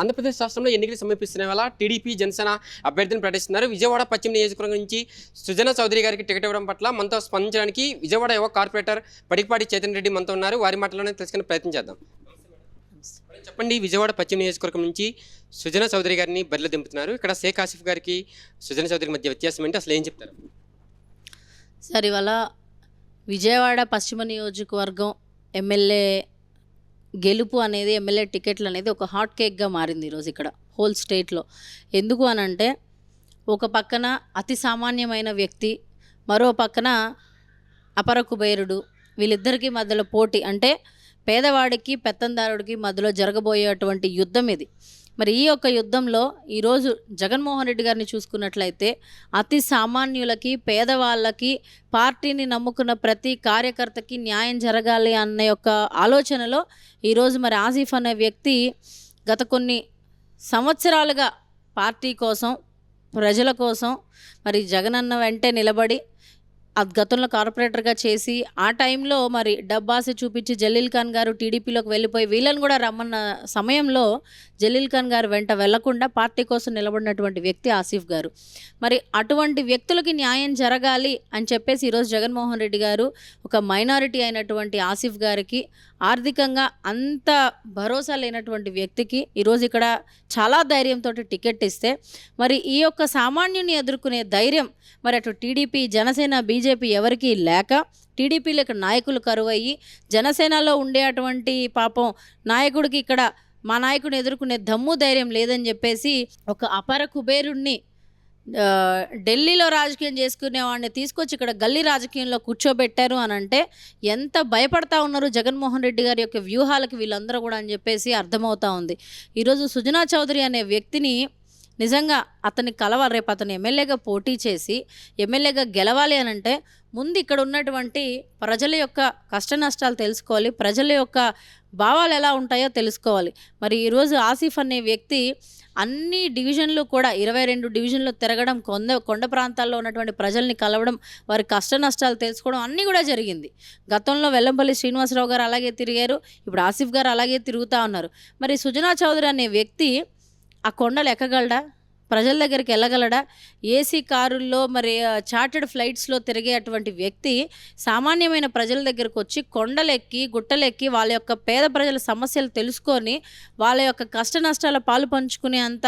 ఆంధ్రప్రదేశ్ రాష్ట్రంలో ఎన్నికలు సమీపిస్తున్న వేళ టీడీపీ జనసేన అభ్యర్థిని ప్రకటిస్తున్నారు. విజయవాడ పశ్చిమ నియోజకవర్గం నుంచి సుజన చౌదరి గారికి టికెట్ ఇవ్వడం పట్ల మనతో స్పందించడానికి విజయవాడ యువ కార్పొరేటర్ పడిపాటి చైతన్ రెడ్డి మనతో ఉన్నారు. వారి మాటలోనే తెలుసుకునే ప్రయత్నం చేద్దాం. చెప్పండి విజయవాడ పశ్చిమ నియోజకవర్గం నుంచి సుజన చౌదరి గారిని బరిలో దింపుతున్నారు. ఇక్కడ షేక్ ఆసిఫ్ గారికి సుజన చౌదరి మధ్య వ్యత్యాసం ఏంటి? అసలు ఏం చెప్తారు? సార్ ఇవాళ విజయవాడ పశ్చిమ నియోజకవర్గం ఎమ్మెల్యే గెలుపు అనేది ఎమ్మెల్యే టికెట్లు అనేది ఒక హాట్ కేక్గా మారింది ఈరోజు ఇక్కడ హోల్ స్టేట్లో. ఎందుకు అని అంటే ఒక పక్కన అతి సామాన్యమైన వ్యక్తి మరో పక్కన అపర కుబేరుడు వీళ్ళిద్దరికీ మధ్యలో పోటీ అంటే పేదవాడికి పెత్తందారుడికి మధ్యలో జరగబోయేటువంటి యుద్ధం ఇది. మరి ఈ యొక్క యుద్ధంలో ఈరోజు జగన్మోహన్ రెడ్డి గారిని చూసుకున్నట్లయితే అతి సామాన్యులకి పేదవాళ్ళకి పార్టీని నమ్ముకున్న ప్రతి కార్యకర్తకి న్యాయం జరగాలి అన్న యొక్క ఆలోచనలో ఈరోజు మరి ఆసిఫ్ అనే వ్యక్తి గత కొన్ని సంవత్సరాలుగా పార్టీ కోసం ప్రజల కోసం మరి జగనన్న వెంటే నిలబడి ఆ గతంలో కార్పొరేటర్గా చేసి ఆ టైంలో మరి డబ్బాసి చూపించి జలీల్ ఖాన్ గారు టీడీపీలోకి వెళ్ళిపోయి వీళ్ళని కూడా రమ్మన్న సమయంలో జలీల్ ఖాన్ గారు వెంట వెళ్ళకుండా పార్టీ కోసం నిలబడినటువంటి వ్యక్తి ఆసిఫ్ గారు. మరి అటువంటి వ్యక్తులకి న్యాయం జరగాలి అని చెప్పేసి ఈరోజు జగన్మోహన్ రెడ్డి గారు ఒక మైనారిటీ అయినటువంటి ఆసిఫ్ గారికి ఆర్థికంగా అంత భరోసా లేనటువంటి వ్యక్తికి ఈరోజు ఇక్కడ చాలా ధైర్యంతో టికెట్ ఇస్తే మరి ఈ యొక్క సామాన్యుని ఎదుర్కొనే ధైర్యం మరి అటు టీడీపీ జనసేన బీజేపీ ఎవరికీ లేక టీడీపీలకు నాయకులు కరువయ్యి జనసేనలో ఉండే అటువంటి పాపం నాయకుడికి ఇక్కడ మా నాయకుడిని ఎదుర్కొనే దమ్ము ధైర్యం లేదని చెప్పేసి ఒక అపర కుబేరుణ్ణి ఢిల్లీలో రాజకీయం చేసుకునే వాడిని తీసుకొచ్చి ఇక్కడ గల్లీ రాజకీయంలో కూర్చోబెట్టారు అని అంటే ఎంత భయపడతా ఉన్నారు జగన్మోహన్ రెడ్డి గారి యొక్క వ్యూహాలకు వీళ్ళందరూ కూడా అని చెప్పేసి అర్థమవుతా ఉంది. ఈరోజు సుజనా చౌదరి అనే వ్యక్తిని నిజంగా అతన్ని కలవాలి. రేపు అతను ఎమ్మెల్యేగా పోటీ చేసి ఎమ్మెల్యేగా గెలవాలి అని అంటే ముందు ఇక్కడ ఉన్నటువంటి ప్రజల యొక్క కష్ట నష్టాలు తెలుసుకోవాలి. ప్రజల యొక్క భావాలు ఎలా ఉంటాయో తెలుసుకోవాలి. మరి ఈరోజు ఆసిఫ్ అనే వ్యక్తి అన్ని డివిజన్లు కూడా ఇరవై రెండు డివిజన్లు తిరగడం కొండ కొండ ప్రాంతాల్లో ఉన్నటువంటి ప్రజల్ని కలవడం వారి కష్ట నష్టాలు తెలుసుకోవడం అన్నీ కూడా జరిగింది. గతంలో వెల్లంపల్లి శ్రీనివాసరావు గారు అలాగే తిరిగారు. ఇప్పుడు ఆసిఫ్ గారు అలాగే తిరుగుతూ ఉన్నారు. మరి సుజనా చౌదరి అనే వ్యక్తి ఆ కొండలు ఎక్కగలడా? ప్రజల దగ్గరికి వెళ్ళగలడా? ఏసీ కారుల్లో మరి చార్టెడ్ ఫ్లైట్స్లో తిరిగేటువంటి వ్యక్తి సామాన్యమైన ప్రజల దగ్గరకు వచ్చి కొండలెక్కి గుట్టలెక్కి వాళ్ళ యొక్క పేద ప్రజల సమస్యలు తెలుసుకొని వాళ్ళ యొక్క కష్ట నష్టాల పాలు పంచుకునే అంత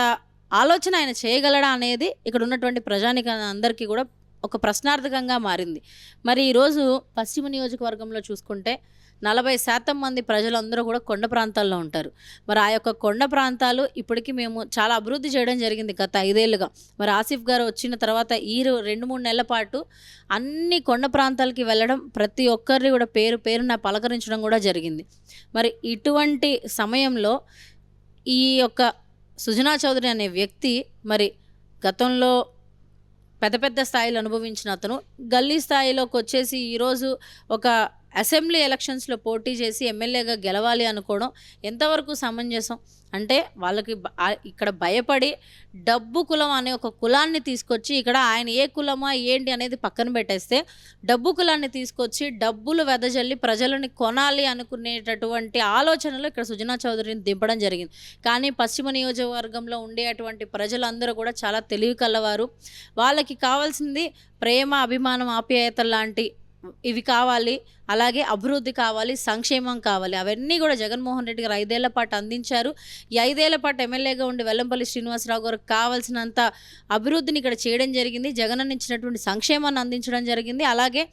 ఆలోచన ఆయన చేయగలడా అనేది ఇక్కడ ఉన్నటువంటి ప్రజానికి అందరికీ కూడా ఒక ప్రశ్నార్థకంగా మారింది. మరి ఈరోజు పశ్చిమ నియోజకవర్గంలో చూసుకుంటే నలభై శాతం మంది ప్రజలందరూ కూడా కొండ ప్రాంతాల్లో ఉంటారు. మరి ఆ యొక్క కొండ ప్రాంతాలు ఇప్పటికీ మేము చాలా అభివృద్ధి చేయడం జరిగింది గత ఐదేళ్ళుగా. మరి ఆసిఫ్ గారు వచ్చిన తర్వాత ఈ రెండు మూడు నెలల పాటు అన్ని కొండ ప్రాంతాలకి వెళ్ళడం ప్రతి ఒక్కరిని కూడా పేరు పేరున పలకరించడం కూడా జరిగింది. మరి ఇటువంటి సమయంలో ఈ యొక్క సుజనా చౌదరి అనే వ్యక్తి మరి గతంలో పెద్ద పెద్ద స్థాయిలో అనుభవించిన అతను గల్లీ స్థాయిలోకి వచ్చేసి ఈరోజు ఒక అసెంబ్లీ ఎలక్షన్స్లో పోటీ చేసి ఎమ్మెల్యేగా గెలవాలి అనుకోవడం ఎంతవరకు సమంజసం? అంటే వాళ్ళకి ఇక్కడ భయపడి డబ్బు కులం అనే ఒక కులాన్ని తీసుకొచ్చి ఇక్కడ ఆయన ఏ కులమా ఏంటి అనేది పక్కన పెట్టేస్తే డబ్బు కులాన్ని తీసుకొచ్చి డబ్బులు వెదజల్లి ప్రజలని కొనాలి అనుకునేటటువంటి ఆలోచనలో ఇక్కడ సుజనా చౌదరిని దింపడం జరిగింది. కానీ పశ్చిమ నియోజకవర్గంలో ఉండేటువంటి ప్రజలందరూ కూడా చాలా తెలివి కలవారు. వాళ్ళకి కావాల్సింది ప్రేమ అభిమానం ఆప్యాయత లాంటి ఇవి కావాలి అలాగే అభివృద్ధి కావాలి సంక్షేమం కావాలి. అవన్నీ కూడా జగన్మోహన్ రెడ్డి గారు ఐదేళ్ళ పాటు అందించారు. ఈ ఐదేళ్ళ పాటు ఎమ్మెల్యేగా ఉండి వెల్లంపల్లి శ్రీనివాసరావు గారికి కావాల్సినంత అభివృద్ధిని ఇక్కడ చేయడం జరిగింది. జగన్ ఇచ్చినటువంటి సంక్షేమాన్ని అందించడం జరిగింది. అలాగే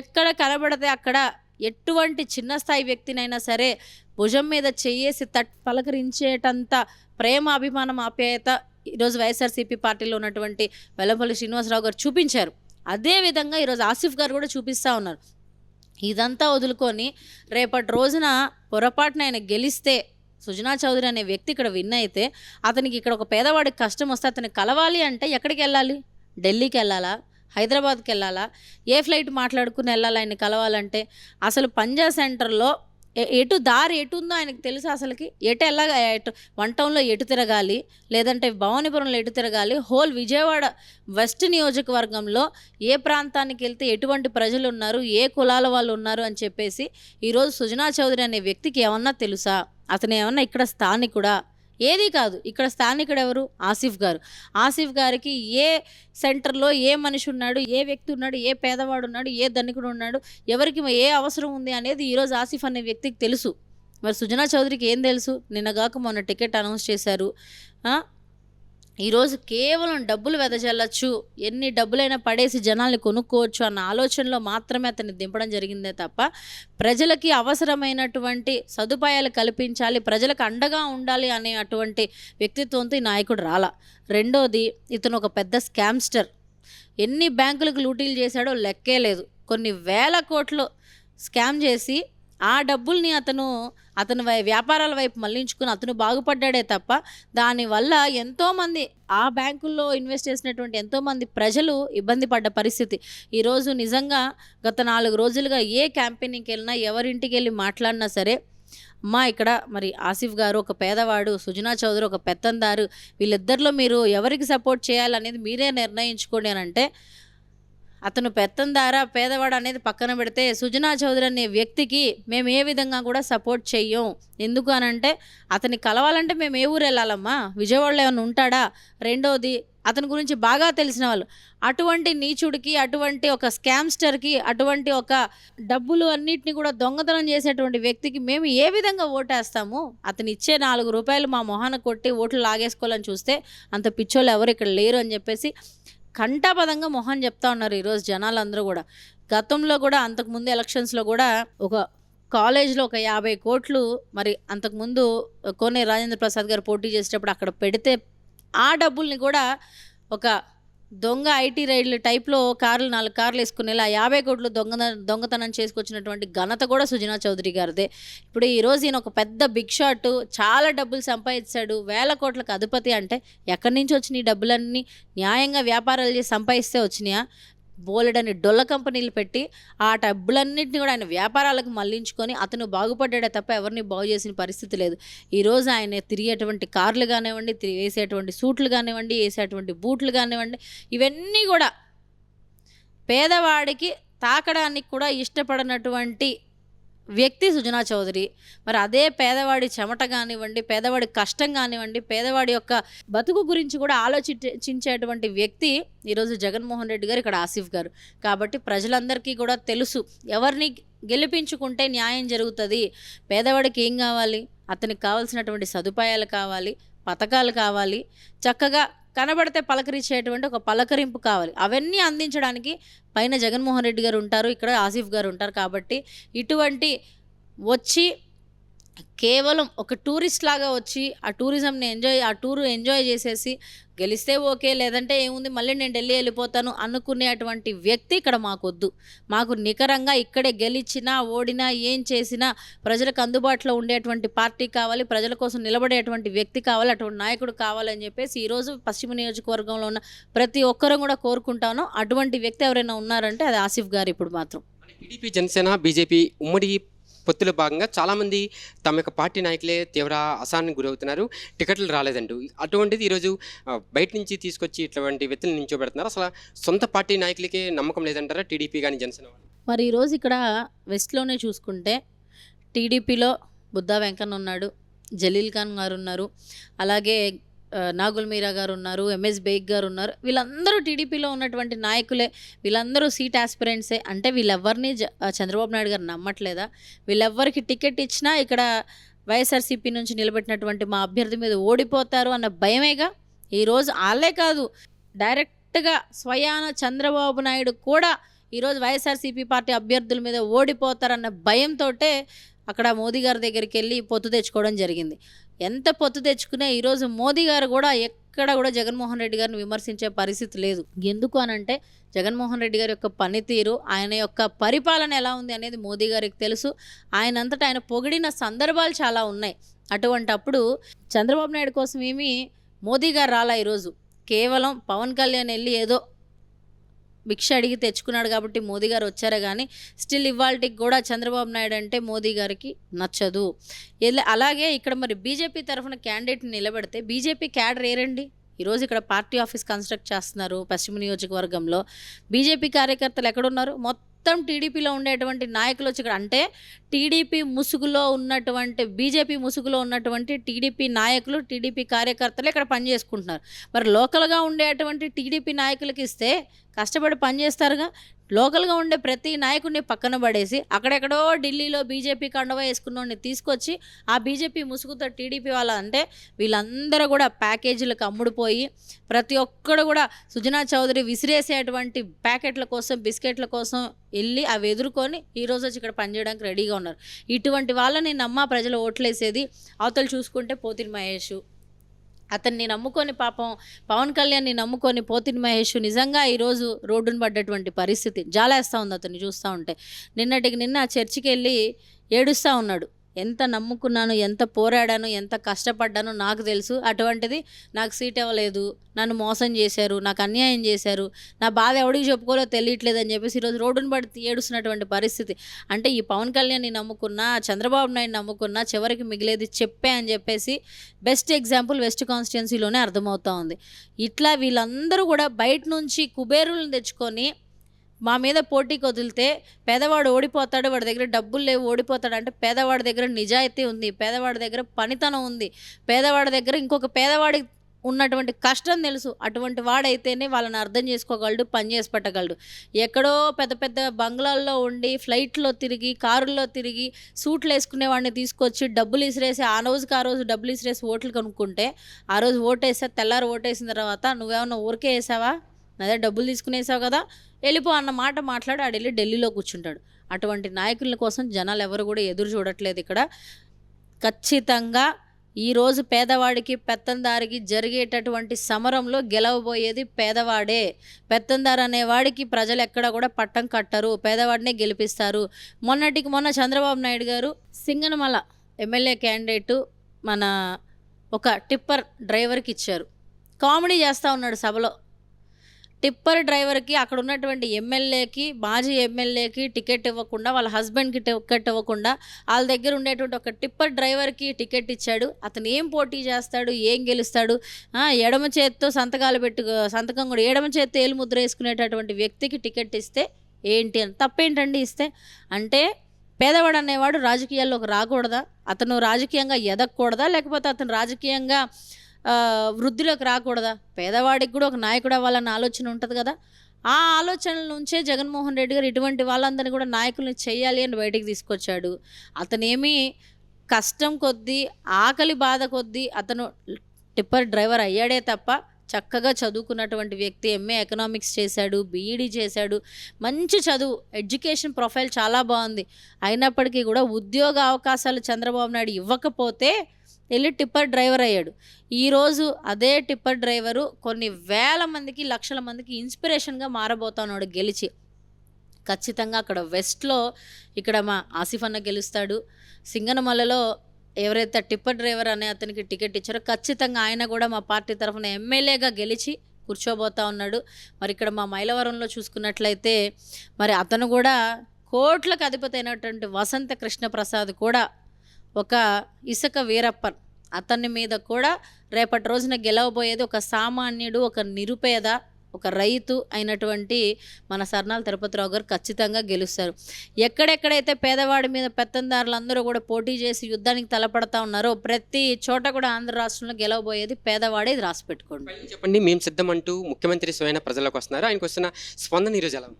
ఎక్కడ కనబడితే అక్కడ ఎటువంటి చిన్న స్థాయి వ్యక్తినైనా సరే భుజం మీద చేయేసి తట్ పలకరించేటంత ప్రేమ అభిమానం ఆప్యాయత ఈరోజు వైఎస్ఆర్సీపీ పార్టీలో ఉన్నటువంటి వెల్లంపల్లి శ్రీనివాసరావు గారు చూపించారు. అదే విధంగా ఈరోజు ఆసిఫ్ గారు కూడా చూపిస్తూ ఉన్నారు. ఇదంతా వదులుకొని రేపటి రోజున పొరపాటున ఆయన గెలిస్తే సుజనా చౌదరి అనే వ్యక్తి ఇక్కడ విన్ అయితే అతనికి ఇక్కడ ఒక పేదవాడికి కష్టం వస్తే అతనికి కలవాలి అంటే ఎక్కడికి వెళ్ళాలి? ఢిల్లీకి వెళ్ళాలా? హైదరాబాద్కి వెళ్ళాలా? ఏ ఫ్లైట్ మాట్లాడుకుని వెళ్ళాలి ఆయన కలవాలంటే? అసలు పంజా సెంటర్లో ఎటు దారి ఎటు ఉందో ఆయనకు తెలుసు అసలుకి. ఎటు ఎలా ఎటు వన్ టౌన్లో ఎటు తిరగాలి లేదంటే భవానీపురంలో ఎటు తిరగాలి హోల్ విజయవాడ వెస్ట్ నియోజకవర్గంలో ఏ ప్రాంతానికి వెళ్తే ఎటువంటి ప్రజలు ఉన్నారు ఏ కులాల వాళ్ళు ఉన్నారు అని చెప్పేసి ఈరోజు సుజనా చౌదరి అనే వ్యక్తికి ఏమన్నా తెలుసా? అతను ఏమన్నా ఇక్కడ స్థానికుడా? ఏది కాదు. ఇక్కడ స్థానికుడు ఎవరు ఆసిఫ్ గారు. ఆసిఫ్ గారికి ఏ సెంటర్లో ఏ మనిషి ఉన్నాడు? ఏ వ్యక్తి ఉన్నాడు? ఏ పేదవాడు ఉన్నాడు? ఏ ధనికుడు ఉన్నాడు? ఎవరికి ఏ అవసరం ఉంది అనేది ఈరోజు ఆసిఫ్ అనే వ్యక్తికి తెలుసు. మరి సుజనా చౌదరికి ఏం తెలుసు? నిన్నగాక మొన్న టికెట్ అనౌన్స్ చేశారు. ఈరోజు కేవలం డబ్బులు వెదజల్లచ్చు. ఎన్ని డబ్బులైనా పడేసి జనాల్ని కొనుక్కోవచ్చు అన్న ఆలోచనలో మాత్రమే అతన్ని దింపడం జరిగిందే తప్ప ప్రజలకి అవసరమైనటువంటి సదుపాయాలు కల్పించాలి ప్రజలకు అండగా ఉండాలి అనే అటువంటి వ్యక్తిత్వంతో ఈ నాయకుడు రాలా. రెండోది ఇతను ఒక పెద్ద స్కామ్స్టర్. ఎన్ని బ్యాంకులకు లూటీలు చేశాడో లెక్కే లేదు. కొన్ని వేల కోట్లు స్కామ్ చేసి ఆ డబ్బుల్ని అతను అతను వై- వ్యాపారాల వైపు మళ్ళించుకుని అతను బాగుపడ్డాడే తప్ప దానివల్ల ఎంతోమంది ఆ బ్యాంకుల్లో ఇన్వెస్ట్ చేసినటువంటి ఎంతోమంది ప్రజలు ఇబ్బంది పడ్డ పరిస్థితి. ఈరోజు నిజంగా గత నాలుగు రోజులుగా ఏ క్యాంపెయినింగ్కి వెళ్ళినా ఎవరింటికి వెళ్ళి మాట్లాడినా సరే అమ్మా ఇక్కడ మరి ఆసిఫ్ గారు ఒక పేదవాడు సుజనా చౌదరి ఒక పెత్తందారు వీళ్ళిద్దరిలో మీరు ఎవరికి సపోర్ట్ చేయాలనేది మీరే నిర్ణయించుకోండి అని అంటే అతను పెత్తందారా పేదవాడు అనేది పక్కన పెడితే సుజనా చౌదరి అనే వ్యక్తికి మేము ఏ విధంగా కూడా సపోర్ట్ చెయ్యం. ఎందుకు అనంటే అతన్ని కలవాలంటే మేము ఏ ఊరు వెళ్ళాలమ్మా? విజయవాడలో ఏమైనా ఉంటాడా? రెండోది అతని గురించి బాగా తెలిసిన వాళ్ళు. అటువంటి నీచుడికి అటువంటి ఒక స్కామ్స్టర్కి అటువంటి ఒక డబ్బులు అన్నిటిని కూడా దొంగతనం చేసేటువంటి వ్యక్తికి మేము ఏ విధంగా ఓటేస్తాము? అతను ఇచ్చే నాలుగు రూపాయలు మా మొహాన కొట్టి ఓట్లు లాగేసుకోవాలని చూస్తే అంత పిచ్చోళ్ళు ఎవరు ఇక్కడ లేరు అని చెప్పేసి కంటాపదంగా మొహం చెప్తా ఉన్నారు ఈరోజు జనాలందరూ కూడా. గతంలో కూడా అంతకుముందు ఎలక్షన్స్లో కూడా ఒక కాలేజ్లో ఒక యాభై కోట్లు మరి అంతకుముందు కోనే రాజేంద్ర ప్రసాద్ గారు పోటీ చేసేటప్పుడు అక్కడ పెడితే ఆ డబ్బుల్ని కూడా ఒక దొంగ ఐటీ రైడ్ల టైప్లో కార్లు నాలుగు కార్లు వేసుకునేలా యాభై కోట్లు దొంగ దొంగతనం చేసుకొచ్చినటువంటి ఘనత కూడా సుజనా చౌదరి గారిదే. ఇప్పుడు ఈరోజు ఈయన ఒక పెద్ద బిగ్ షాట్ చాలా డబ్బులు సంపాదించాడు వేల కోట్లకు అధిపతి అంటే ఎక్కడి నుంచి వచ్చినాయి ఈ డబ్బులన్నీ? న్యాయంగా వ్యాపారాలు చేసి సంపాదిస్తే వచ్చినాయా? బోలెడని డొల్ల కంపెనీలు పెట్టి ఆ డబ్బులన్నింటినీ కూడా ఆయన వ్యాపారాలకు మళ్ళించుకొని అతను బాగుపడ్డాడే తప్ప ఎవరిని బాగు చేసిన పరిస్థితి లేదు. ఈరోజు ఆయన తిరిగేటువంటి కార్లు కానివ్వండి వేసేటువంటి సూట్లు కానివ్వండి వేసేటువంటి బూట్లు కానివ్వండి ఇవన్నీ కూడా పేదవాడికి తాకడానికి కూడా ఇష్టపడనటువంటి వ్యక్తి సుజనా చౌదరి. మరి అదే పేదవాడి చెమట కానివ్వండి పేదవాడి కష్టం కానివ్వండి పేదవాడి యొక్క బతుకు గురించి కూడా ఆలోచించేటువంటి వ్యక్తి ఈరోజు జగన్మోహన్ రెడ్డి గారు ఇక్కడ ఆసిఫ్ గారు. కాబట్టి ప్రజలందరికీ కూడా తెలుసు ఎవరిని గెలిపించుకుంటే న్యాయం జరుగుతుంది పేదవాడికి ఏం కావాలి అతనికి కావాల్సినటువంటి సదుపాయాలు కావాలి పథకాలు కావాలి చక్కగా కనబడితే పలకరించేటువంటి ఒక పలకరింపు కావాలి. అవన్నీ అందించడానికి పైన జగన్మోహన్ రెడ్డి గారు ఉంటారు ఇక్కడ ఆసిఫ్ గారు ఉంటారు కాబట్టి ఇటువంటి వచ్చి కేవలం ఒక టూరిస్ట్ లాగా వచ్చి ఆ టూరిజంని ఎంజాయ్ ఆ టూర్ ఎంజాయ్ చేసేసి గెలిస్తే ఓకే లేదంటే ఏముంది మళ్ళీ నేను ఢిల్లీ వెళ్ళిపోతాను అనుకునేటువంటి వ్యక్తి ఇక్కడ మాకొద్దు. మాకు నికరంగా ఇక్కడే గెలిచినా ఓడినా ఏం చేసినా ప్రజలకు అందుబాటులో ఉండేటువంటి పార్టీ కావాలి ప్రజల కోసం నిలబడేటువంటి వ్యక్తి కావాలి అటువంటి నాయకుడు కావాలని చెప్పేసి ఈరోజు పశ్చిమ నియోజకవర్గంలో ఉన్న ప్రతి ఒక్కరూ కూడా కోరుకుంటాను. అటువంటి వ్యక్తి ఎవరైనా ఉన్నారంటే అది ఆసిఫ్ గారు ఇప్పుడు మాత్రం. టీడీపీ జనసేన బీజేపీ ఉమ్మడి పొత్తులో భాగంగా చాలామంది తమ యొక్క పార్టీ నాయకులే తీవ్ర అసహానికి గురవుతున్నారు. టికెట్లు రాలేదండి అటువంటిది ఈరోజు బయట నుంచి తీసుకొచ్చి ఇటువంటి వ్యక్తులు నిల్చోబెడుతున్నారు అసలు సొంత పార్టీ నాయకులకే నమ్మకం లేదంటారా టీడీపీ కానీ జనసేన మరి ఈరోజు ఇక్కడ వెస్ట్లోనే చూసుకుంటే టీడీపీలో బుద్ధా వెంకన్న ఉన్నాడు జలీల్ ఖాన్ గారు ఉన్నారు. అలాగే నాగుల్ మీరా గారు ఉన్నారు ఎంఎస్ బేగ్ గారు ఉన్నారు. వీళ్ళందరూ టీడీపీలో ఉన్నటువంటి నాయకులే వీళ్ళందరూ సీట్ ఆస్పిరెంట్సే. అంటే వీళ్ళెవరిని జ- చంద్రబాబు నాయుడు గారు నమ్మట్లేదా? వీళ్ళెవ్వరికి టికెట్ ఇచ్చినా ఇక్కడ వైఎస్ఆర్సీపీ నుంచి నిలబెట్టినటువంటి మా అభ్యర్థి మీద ఓడిపోతారు అన్న భయమేగా? ఈరోజు వాళ్ళే కాదు డైరెక్ట్గా స్వయాన చంద్రబాబు నాయుడు కూడా ఈరోజు వైఎస్ఆర్సీపీ పార్టీ అభ్యర్థుల మీద ఓడిపోతారన్న భయంతో అక్కడ మోదీ గారి దగ్గరికి వెళ్ళి పొత్తు తెచ్చుకోవడం జరిగింది. ఎంత పొత్తు తెచ్చుకున్నా ఈరోజు మోదీ గారు కూడా ఎక్కడ కూడా జగన్మోహన్ రెడ్డి గారిని విమర్శించే పరిస్థితి లేదు. ఎందుకు అనంటే జగన్మోహన్ రెడ్డి గారి యొక్క పనితీరు ఆయన యొక్క పరిపాలన ఎలా ఉంది అనేది మోదీ గారికి తెలుసు. ఆయన అంతటా ఆయన పొగిడిన సందర్భాలు చాలా ఉన్నాయి. అటువంటి అప్పుడు చంద్రబాబు నాయుడు కోసం ఏమి మోదీ గారు రాలా ఈరోజు కేవలం పవన్ కళ్యాణ్ వెళ్ళి ఏదో భిక్ష అడిగి తెచ్చుకున్నాడు కాబట్టి మోదీ గారు వచ్చారే కానీ స్టిల్ ఇవాళకి కూడా చంద్రబాబు నాయుడు అంటే మోదీ గారికి నచ్చదు. అలాగే ఇక్కడ మరి బీజేపీ తరఫున క్యాండిడేట్ని నిలబెడితే బీజేపీ క్యాడర్ ఏరండి? ఈరోజు ఇక్కడ పార్టీ ఆఫీస్ కన్స్ట్రక్ట్ చేస్తున్నారు పశ్చిమ నియోజకవర్గంలో. బీజేపీ కార్యకర్తలు ఎక్కడున్నారు? మొత్తం మొత్తం టీడీపీలో ఉండేటువంటి నాయకులు వచ్చి ఇక్కడ అంటే టీడీపీ ముసుగులో ఉన్నటువంటి బీజేపీ ముసుగులో ఉన్నటువంటి టీడీపీ నాయకులు టీడీపీ కార్యకర్తలు ఇక్కడ పనిచేసుకుంటున్నారు. మరి లోకల్గా ఉండేటువంటి టీడీపీ నాయకులకి ఇస్తే కష్టపడి పనిచేస్తారుగా లోకల్గా ఉండే ప్రతి నాయకుడిని పక్కన పడేసి అక్కడెక్కడో ఢిల్లీలో బీజేపీ కండవ వేసుకున్నోడిని తీసుకొచ్చి ఆ బీజేపీ ముసుగుతో టీడీపీ వాళ్ళ అంటే వీళ్ళందరూ కూడా ప్యాకేజీలకు అమ్ముడుపోయి ప్రతి ఒక్కడు కూడా సుజనా చౌదరి విసిరేసేటువంటి ప్యాకెట్ల కోసం బిస్కెట్ల కోసం వెళ్ళి అవి ఎదుర్కొని ఈ రోజు వచ్చి ఇక్కడ పనిచేయడానికి రెడీగా ఉన్నారు. ఇటువంటి వాళ్ళని నమ్మ ప్రజలు ఓట్లేసేది. అవతలు చూసుకుంటే పోతిరి మహేష్. అతన్ని నమ్ముకొని పాపం పవన్ కళ్యాణ్ని నమ్ముకొని పోతిని మహేష్ నిజంగా ఈరోజు రోడ్డును పడ్డటువంటి పరిస్థితి. జాలేస్తూ ఉంది అతన్ని చూస్తూ ఉంటే. నిన్నటికి నిన్న చర్చికి వెళ్ళి ఏడుస్తూ ఉన్నాడు. ఎంత నమ్ముకున్నాను ఎంత పోరాడాను ఎంత కష్టపడ్డాను నాకు తెలుసు. అటువంటిది నాకు సీట్ ఇవ్వలేదు. నన్ను మోసం చేశారు నాకు అన్యాయం చేశారు. నా బాధ ఎవడికి చెప్పుకోలో తెలియట్లేదు అని చెప్పేసి ఈరోజు రోడ్డును పడి ఏడుస్తున్నటువంటి పరిస్థితి. అంటే ఈ పవన్ కళ్యాణ్ని నమ్ముకున్నా చంద్రబాబు నాయుడు నమ్ముకున్నా చివరికి మిగిలేది చెప్పే అని చెప్పేసి బెస్ట్ ఎగ్జాంపుల్ వెస్ట్ కాన్స్టిట్యున్సీలోనే అర్థమవుతా ఉంది. ఇట్లా వీళ్ళందరూ కూడా బయట నుంచి కుబేరులను తెచ్చుకొని మా మీద పోటీకి వదిలితే పేదవాడు ఓడిపోతాడు వాడి దగ్గర డబ్బులు లేవు ఓడిపోతాడు అంటే పేదవాడి దగ్గర నిజాయితీ ఉంది పేదవాడి దగ్గర పనితనం ఉంది పేదవాడి దగ్గర ఇంకొక పేదవాడి ఉన్నటువంటి కష్టం తెలుసు అటువంటి వాడైతేనే వాళ్ళని అర్థం చేసుకోగలడు పని చేసి పెట్టగలడు. ఎక్కడో పెద్ద పెద్ద బంగ్లాల్లో ఉండి ఫ్లైట్లో తిరిగి కారుల్లో తిరిగి సూట్లు వేసుకునే వాడిని తీసుకొచ్చి డబ్బులు ఇసిరేసి ఆ రోజుకి ఆ రోజు డబ్బులు ఇసిరేసి ఓట్లు కొనుక్కుంటే ఆ రోజు ఓటేస్తే తెల్లారి ఓటేసిన తర్వాత నువ్వేమన్నా ఊరికే వేసావా? అదే డబ్బులు తీసుకునేసావు కదా వెళ్ళిపో అన్న మాట మాట్లాడి ఆడు వెళ్ళి ఢిల్లీలో కూర్చుంటాడు. అటువంటి నాయకుల కోసం జనాలు ఎవరు కూడా ఎదురు చూడట్లేదు ఇక్కడ. ఖచ్చితంగా ఈరోజు పేదవాడికి పెత్తందారికి జరిగేటటువంటి సమరంలో గెలవబోయేది పేదవాడే. పెత్తందారు అనేవాడికి ప్రజలు ఎక్కడ కూడా పట్టం కట్టరు పేదవాడినే గెలిపిస్తారు. మొన్నటికి మొన్న చంద్రబాబు నాయుడు గారు సింగనమల ఎమ్మెల్యే క్యాండిడేటు మన ఒక టిప్పర్ డ్రైవర్కి ఇచ్చారు. కామెడీ చేస్తూ ఉన్నాడు సభలో. టిప్పర్ డ్రైవర్కి అక్కడ ఉన్నటువంటి ఎమ్మెల్యేకి మాజీ ఎమ్మెల్యేకి టికెట్ ఇవ్వకుండా వాళ్ళ హస్బెండ్కి టికెట్ ఇవ్వకుండా వాళ్ళ దగ్గర ఉండేటువంటి ఒక టిప్పర్ డ్రైవర్కి టికెట్ ఇచ్చాడు. అతను ఏం పోటీ చేస్తాడు? ఏం గెలుస్తాడు? ఎడమ చేత్తో సంతకాలు పెట్టు సంతకం కూడా ఎడమ చేత్తో ఏలుముద్ర వేసుకునేటటువంటి వ్యక్తికి టికెట్ ఇస్తే ఏంటి అని తప్పేంటండి ఇస్తే? అంటే పేదవాడు అనేవాడు రాజకీయాల్లోకి రాకూడదా? అతను రాజకీయంగా ఎదగకూడదా? లేకపోతే అతను రాజకీయంగా వృద్ధిలోకి రాకూడదా? పేదవాడికి కూడా ఒక నాయకుడు అవ్వాలన్న ఆలోచన ఉంటుంది కదా. ఆ ఆలోచనల నుంచే జగన్మోహన్ రెడ్డి గారు ఇటువంటి వాళ్ళందరినీ కూడా నాయకుల్ని చేయాలి అని బయటికి తీసుకొచ్చాడు. అతనేమి కష్టం కొద్దీ ఆకలి బాధ కొద్దీ అతను టిప్పర్ డ్రైవర్ అయ్యాడే తప్ప చక్కగా చదువుకున్నటువంటి వ్యక్తి ఎంఏ ఎకనామిక్స్ చేశాడు బీఈడీ చేశాడు. మంచి చదువు ఎడ్యుకేషన్ ప్రొఫైల్ చాలా బాగుంది. అయినప్పటికీ కూడా ఉద్యోగ అవకాశాలు చంద్రబాబు నాయుడు ఇవ్వకపోతే వెళ్ళి టిప్పర్ డ్రైవర్ అయ్యాడు. ఈరోజు అదే టిప్పర్ డ్రైవరు కొన్ని వేల మందికి లక్షల మందికి ఇన్స్పిరేషన్గా మారబోతున్నాడు గెలిచి. ఖచ్చితంగా అక్కడ వెస్ట్లో ఇక్కడ మా ఆసిఫ్ అన్న గెలుస్తాడు. సింగనమలలో ఎవరైతే టిప్పర్ డ్రైవర్ అనే అతనికి టికెట్ ఇచ్చారో ఖచ్చితంగా ఆయన కూడా మా పార్టీ తరఫున ఎమ్మెల్యేగా గెలిచి కూర్చోబోతా ఉన్నాడు. మరి ఇక్కడ మా మైలవరంలో చూసుకున్నట్లయితే మరి అతను కూడా కోట్లకు అధిపతి అయినటువంటి వసంత కృష్ణప్రసాద్ కూడా ఒక ఇసుక వీరప్పన్. అతని మీద కూడా రేపటి రోజున గెలవబోయేది ఒక సామాన్యుడు ఒక నిరుపేద ఒక రైతు అయినటువంటి మన సర్నాల తిరుపతిరావు గారు ఖచ్చితంగా గెలుస్తారు. ఎక్కడెక్కడైతే పేదవాడి మీద పెత్తందారులందరూ కూడా పోటీ చేసి యుద్ధానికి తలపడతా ఉన్నారో ప్రతి చోట కూడా ఆంధ్ర రాష్ట్రంలో గెలవబోయేది పేదవాడే ఇది రాసి పెట్టుకోండి. చెప్పండి మేము సిద్ధం అంటూ ముఖ్యమంత్రి స్వయం ప్రజలకు వస్తున్నారు? ఆయనకు వస్తున్న స్పందన ఈరోజు ఎలా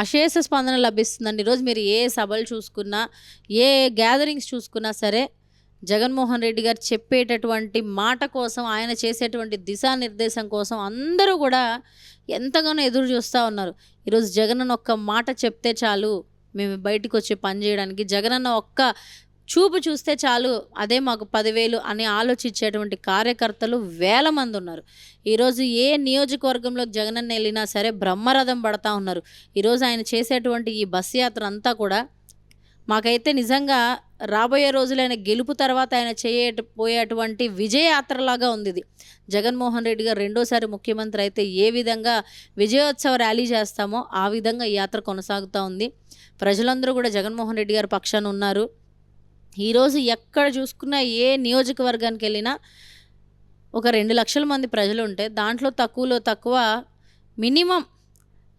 అశేష స్పందన లభిస్తుందండి. ఈరోజు మీరు ఏ సభలు చూసుకున్నా ఏ గ్యాదరింగ్స్ చూసుకున్నా సరే జగన్మోహన్ రెడ్డి గారు చెప్పేటటువంటి మాట కోసం ఆయన చేసేటువంటి దిశానిర్దేశం కోసం అందరూ కూడా ఎంతగానో ఎదురు చూస్తూ ఉన్నారు. ఈరోజు జగనన్న ఒక్క మాట చెప్తే చాలు మేము బయటకు వచ్చి పని చేయడానికి జగనన్న ఒక్క చూపు చూస్తే చాలు అదే మాకు పదివేలు అని ఆలోచించేటువంటి కార్యకర్తలు వేల మంది ఉన్నారు. ఈరోజు ఏ నియోజకవర్గంలో జగనన్న వెళ్ళినా సరే బ్రహ్మరథం పడతా ఉన్నారు. ఈరోజు ఆయన చేసేటువంటి ఈ బస్ యాత్ర అంతా కూడా మాకైతే నిజంగా రాబోయే రోజులైన గెలుపు తర్వాత ఆయన చేయే పోయేటువంటి విజయయాత్రలాగా ఉంది ఇది. జగన్మోహన్ రెడ్డి గారు రెండోసారి ముఖ్యమంత్రి అయితే ఏ విధంగా విజయోత్సవ ర్యాలీ చేస్తామో ఆ విధంగా ఈ యాత్ర కొనసాగుతూ ఉంది. ప్రజలందరూ కూడా జగన్మోహన్ రెడ్డి గారి పక్షాన ఉన్నారు. ఈరోజు ఎక్కడ చూసుకున్నా ఏ నియోజకవర్గానికి వెళ్ళినా ఒక రెండు లక్షల మంది ప్రజలు ఉంటే దాంట్లో తక్కువలో తక్కువ మినిమం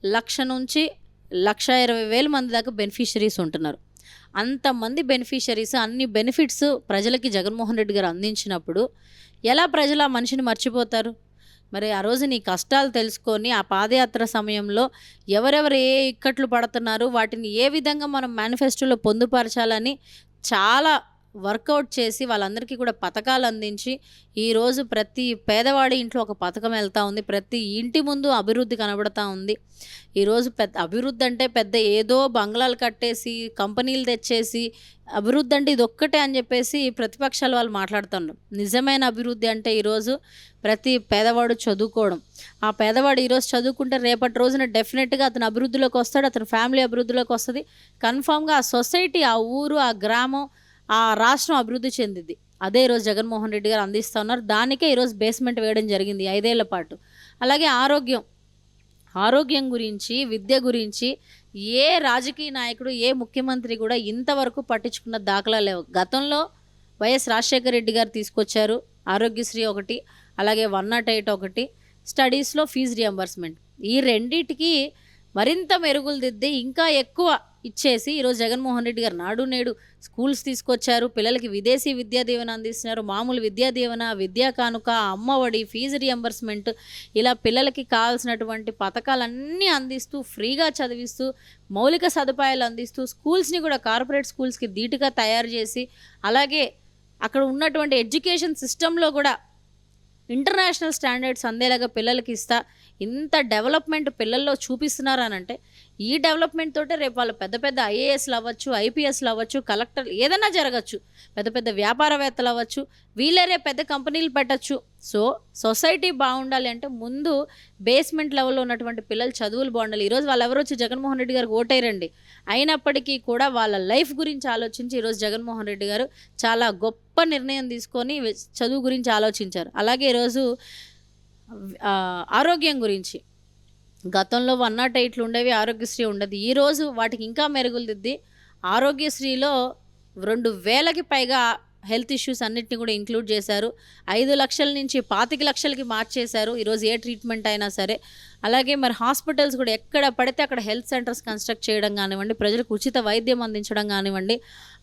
లక్ష నుంచి లక్ష ఇరవై వేల మంది దాకా బెనిఫిషరీస్ ఉంటున్నారు. అంతమంది బెనిఫిషరీస్ అన్ని బెనిఫిట్స్ ప్రజలకి జగన్మోహన్ రెడ్డి గారు అందించినప్పుడు ఎలా ప్రజలు ఆ మనిషిని మర్చిపోతారు? మరి ఆ రోజు నీ కష్టాలు తెలుసుకొని ఆ పాదయాత్ర సమయంలో ఎవరెవరు ఏ ఇక్కట్లు పడుతున్నారు వాటిని ఏ విధంగా మనం మేనిఫెస్టోలో పొందుపరచాలని చాలా వర్కౌట్ చేసి వాళ్ళందరికీ కూడా పథకాలు అందించి ఈరోజు ప్రతి పేదవాడి ఇంట్లో ఒక పథకం వెళ్తూ ఉంది. ప్రతి ఇంటి ముందు అభివృద్ధి కనబడతా ఉంది. ఈరోజు పెద్ద అభివృద్ధి అంటే పెద్ద ఏదో బంగ్లాలు కట్టేసి కంపెనీలు తెచ్చేసి అభివృద్ధి అంటే ఇది ఒక్కటే అని చెప్పేసి ప్రతిపక్షాలు వాళ్ళు మాట్లాడుతున్నారు. నిజమైన అభివృద్ధి అంటే ఈరోజు ప్రతి పేదవాడు చదువుకోవడం. ఆ పేదవాడు ఈరోజు చదువుకుంటే రేపటి రోజున డెఫినెట్గా అతను అభివృద్ధిలోకి వస్తాడు అతని ఫ్యామిలీ అభివృద్ధిలోకి వస్తుంది. కన్ఫామ్గా ఆ సొసైటీ ఆ ఊరు ఆ గ్రామం ఆ రాష్ట్రం అభివృద్ధి చెందింది. అదే ఈరోజు జగన్మోహన్ రెడ్డి గారు అందిస్తూ ఉన్నారు. దానికే ఈరోజు బేస్మెంట్ వేయడం జరిగింది ఐదేళ్ళ పాటు. అలాగే ఆరోగ్యం. ఆరోగ్యం గురించి విద్య గురించి ఏ రాజకీయ నాయకుడు ఏ ముఖ్యమంత్రి కూడా ఇంతవరకు పట్టించుకున్న దాఖలా లేవు. గతంలో వైఎస్ రాజశేఖర రెడ్డి గారు తీసుకొచ్చారు. ఆరోగ్యశ్రీ ఒకటి అలాగే వన్ నాట్ ఎయిట్ ఒకటి స్టడీస్లో ఫీజు రియంబర్స్మెంట్ ఈ రెండిటికి మరింత మెరుగులు దిద్ది ఇంకా ఎక్కువ ఇచ్చేసి ఈరోజు జగన్మోహన్ రెడ్డి గారు నాడు నేడు స్కూల్స్ తీసుకొచ్చారు. పిల్లలకి విదేశీ విద్యా దీవెన అందిస్తున్నారు. మామూలు విద్యా దీవెన విద్యా కానుక అమ్మఒడి ఫీజు రియంబర్స్మెంట్ ఇలా పిల్లలకి కావాల్సినటువంటి పథకాలన్నీ అందిస్తూ ఫ్రీగా చదివిస్తూ మౌలిక సదుపాయాలు అందిస్తూ స్కూల్స్ని కూడా కార్పొరేట్ స్కూల్స్కి ధీటుగా తయారు చేసి అలాగే అక్కడ ఉన్నటువంటి ఎడ్యుకేషన్ సిస్టంలో కూడా ఇంటర్నేషనల్ స్టాండర్డ్స్ అందేలాగా పిల్లలకి ఇస్తా ఇంత డెవలప్మెంట్ పిల్లల్లో చూపిస్తున్నారు అని అంటే ఈ డెవలప్మెంట్ తోటే రేపు వాళ్ళు పెద్ద పెద్ద ఐఏఎస్లు అవ్వచ్చు ఐపీఎస్లు అవ్వచ్చు కలెక్టర్ ఏదైనా జరగచ్చు. పెద్ద పెద్ద వ్యాపారవేత్తలు అవ్వచ్చు వీళ్ళే రేపు పెద్ద కంపెనీలు పెట్టచ్చు. సో సొసైటీ బాగుండాలి అంటే ముందు బేస్మెంట్ లెవెల్లో ఉన్నటువంటి పిల్లలు చదువులు బాగుండాలి. ఈరోజు వాళ్ళు ఎవరు వచ్చి జగన్మోహన్ రెడ్డి గారికి ఓటేరండి అయినప్పటికీ కూడా వాళ్ళ లైఫ్ గురించి ఆలోచించి ఈరోజు జగన్మోహన్ రెడ్డి గారు చాలా గొప్ప నిర్ణయం తీసుకొని చదువు గురించి ఆలోచించారు. అలాగే ఈరోజు ఆరోగ్యం గురించి. గతంలో వన్ నాట్ ఎయిట్లు ఉండేవి ఆరోగ్యశ్రీ ఉండదు. ఈరోజు వాటికి ఇంకా మెరుగులు దిద్ది ఆరోగ్యశ్రీలో రెండు వేలకి పైగా హెల్త్ ఇష్యూస్ అన్నిటిని కూడా ఇంక్లూడ్ చేశారు. ఐదు లక్షల నుంచి పాతిక లక్షలకి మార్చేశారు. ఈరోజు ఏ ట్రీట్మెంట్ అయినా సరే. అలాగే మరి హాస్పిటల్స్ కూడా ఎక్కడ పడితే అక్కడ హెల్త్ సెంటర్స్ కన్స్ట్రక్ట్ చేయడం కానివ్వండి ప్రజలకు ఉచిత వైద్యం అందించడం కానివ్వండి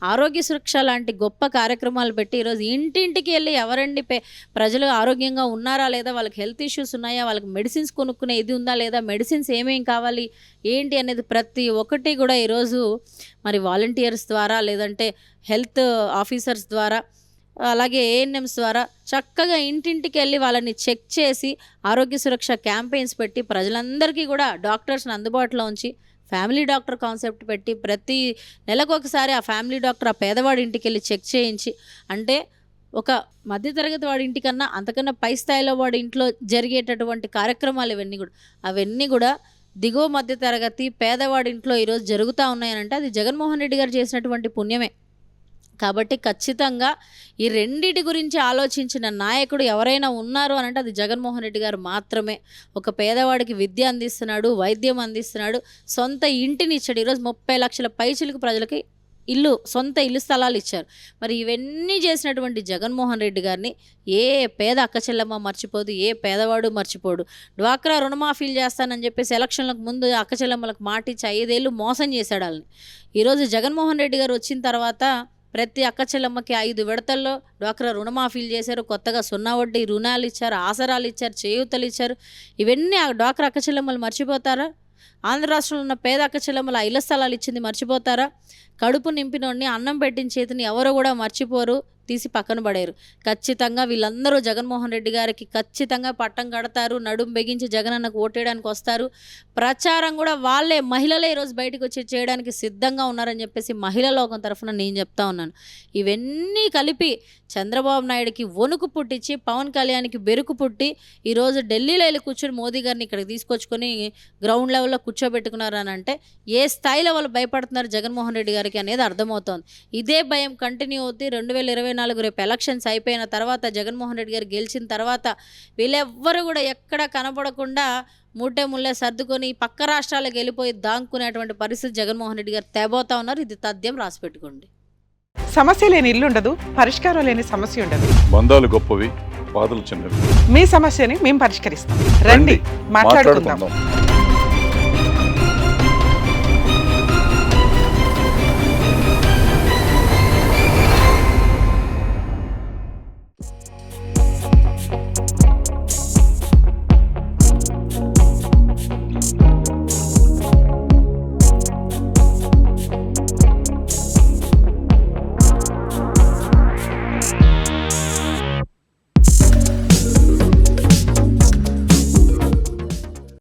ఆరోగ్య సురక్ష లాంటి గొప్ప కార్యక్రమాలు పెట్టి ఈరోజు ఇంటింటికి వెళ్ళి ఎవరండి పే ప్రజలు ఆరోగ్యంగా ఉన్నారా లేదా వాళ్ళకి హెల్త్ ఇష్యూస్ ఉన్నాయా వాళ్ళకి మెడిసిన్స్ కొనుక్కునే ఇది ఉందా లేదా మెడిసిన్స్ ఏమేం కావాలి ఏంటి అనేది ప్రతి ఒక్కటి కూడా ఈరోజు మరి వాలంటీర్స్ ద్వారా లేదంటే హెల్త్ ఆఫీసర్స్ ద్వారా అలాగే ఏఎన్ఎంస్ ద్వారా చక్కగా ఇంటింటికి వెళ్ళి వాళ్ళని చెక్ చేసి ఆరోగ్య సురక్ష క్యాంపెయిన్స్ పెట్టి ప్రజలందరికీ కూడా డాక్టర్స్ని అందుబాటులో ఉంచి ఫ్యామిలీ డాక్టర్ కాన్సెప్ట్ పెట్టి ప్రతి నెలకు ఒకసారి ఆ ఫ్యామిలీ డాక్టర్ ఆ పేదవాడి ఇంటికి వెళ్ళి చెక్ చేయించి అంటే ఒక మధ్యతరగతి వాడి ఇంటికన్నా అంతకన్నా పై స్థాయిలో వాడి ఇంట్లో జరిగేటటువంటి కార్యక్రమాలు ఇవన్నీ కూడా అవన్నీ కూడా దిగువ మధ్య తరగతి పేదవాడి ఇంట్లో ఈరోజు జరుగుతూ ఉన్నాయనంటే అది జగన్మోహన్ రెడ్డి గారు చేసినటువంటి పుణ్యమే. కాబట్టి ఖచ్చితంగా ఈ రెండిటి గురించి ఆలోచించిన నాయకుడు ఎవరైనా ఉన్నారు అని అంటే అది జగన్మోహన్ రెడ్డి గారు మాత్రమే. ఒక పేదవాడికి విద్య అందిస్తున్నాడు వైద్యం అందిస్తున్నాడు సొంత ఇంటిని ఇచ్చాడు. ఈరోజు ముప్పై లక్షల పైచులకు ప్రజలకి ఇల్లు సొంత ఇల్లు స్థలాలు ఇచ్చారు. మరి ఇవన్నీ చేసినటువంటి జగన్మోహన్ రెడ్డి గారిని ఏ పేద అక్క చెల్లెమ్మ మర్చిపోదు ఏ పేదవాడు మర్చిపోడు. డ్వాక్రా రుణమాఫీలు చేస్తానని చెప్పేసి ఎలక్షన్లకు ముందు అక్క చెల్లెమ్మలకు మాటిచ్చి ఐదేళ్ళు మోసం చేశాడు వాళ్ళని. ఈరోజు జగన్మోహన్ రెడ్డి గారు వచ్చిన తర్వాత ప్రతి అక్క చెల్లమ్మకి ఐదు విడతల్లో డ్వాక్రా రుణమాఫీలు చేశారు కొత్తగా సున్నా వడ్డీ రుణాలు ఇచ్చారు ఆసరాలు ఇచ్చారు చేయూతలు ఇచ్చారు. ఇవన్నీ ఆ డ్వాక్రా అక్క చెల్లెమ్మలు మర్చిపోతారా? ఆంధ్ర రాష్ట్రంలో ఉన్న పేద అక్క చెల్లెమ్మల ఇళ్ళ స్థలాలు ఇచ్చింది మర్చిపోతారా? కడుపు నింపినోడిని అన్నం పెట్టిన చేతిని ఎవరు కూడా మర్చిపోరు. తీసి పక్కన పడేరు ఖచ్చితంగా వీళ్ళందరూ జగన్మోహన్ రెడ్డి గారికి ఖచ్చితంగా పట్టం కడతారు. నడుం బిగించి జగనన్నకు ఓటేయడానికి వస్తారు. ప్రచారం కూడా వాళ్ళే మహిళలే ఈరోజు బయటకు వచ్చి చేయడానికి సిద్ధంగా ఉన్నారని చెప్పేసి మహిళా లోకం తరఫున నేను చెప్తా ఉన్నాను. ఇవన్నీ కలిపి చంద్రబాబు నాయుడుకి వణుకు పుట్టించి పవన్ కళ్యాణ్కి బెరుకు పుట్టి ఈరోజు ఢిల్లీలో వెళ్ళి కూర్చొని మోదీ గారిని ఇక్కడికి తీసుకొచ్చుకొని గ్రౌండ్ లెవెల్లో కూర్చోబెట్టుకున్నారు అని అంటే ఏ స్థాయిలో వాళ్ళు భయపడుతున్నారు జగన్మోహన్ రెడ్డి గారికి అనేది అర్థమవుతోంది. ఇదే భయం కంటిన్యూ అవుతుంది రెండు వేల ఇరవై నాలుగు రేపు ఎలక్షన్స్ అయిపోయిన తర్వాత జగన్మోహన్ రెడ్డి గారు గెలిచిన తర్వాత వీళ్ళెవ్వరు కూడా ఎక్కడ కనపడకుండా మూటే ముల్లే సర్దుకొని పక్క రాష్ట్రాలకు వెళ్ళిపోయి దాంకునేటువంటి పరిస్థితి జగన్మోహన్ రెడ్డి గారు తేబోతా ఉన్నారు. ఇది తథ్యం రాసి పెట్టుకోండి. సమస్య లేని ఇల్లు ఉండదు పరిష్కారం లేని సమస్య ఉండదు. బంధాలు గొప్పవి బాధలు చిన్నవి. మీ సమస్యని మేము పరిష్కరిస్తాం. రండి మాట్లాడుకుందాం.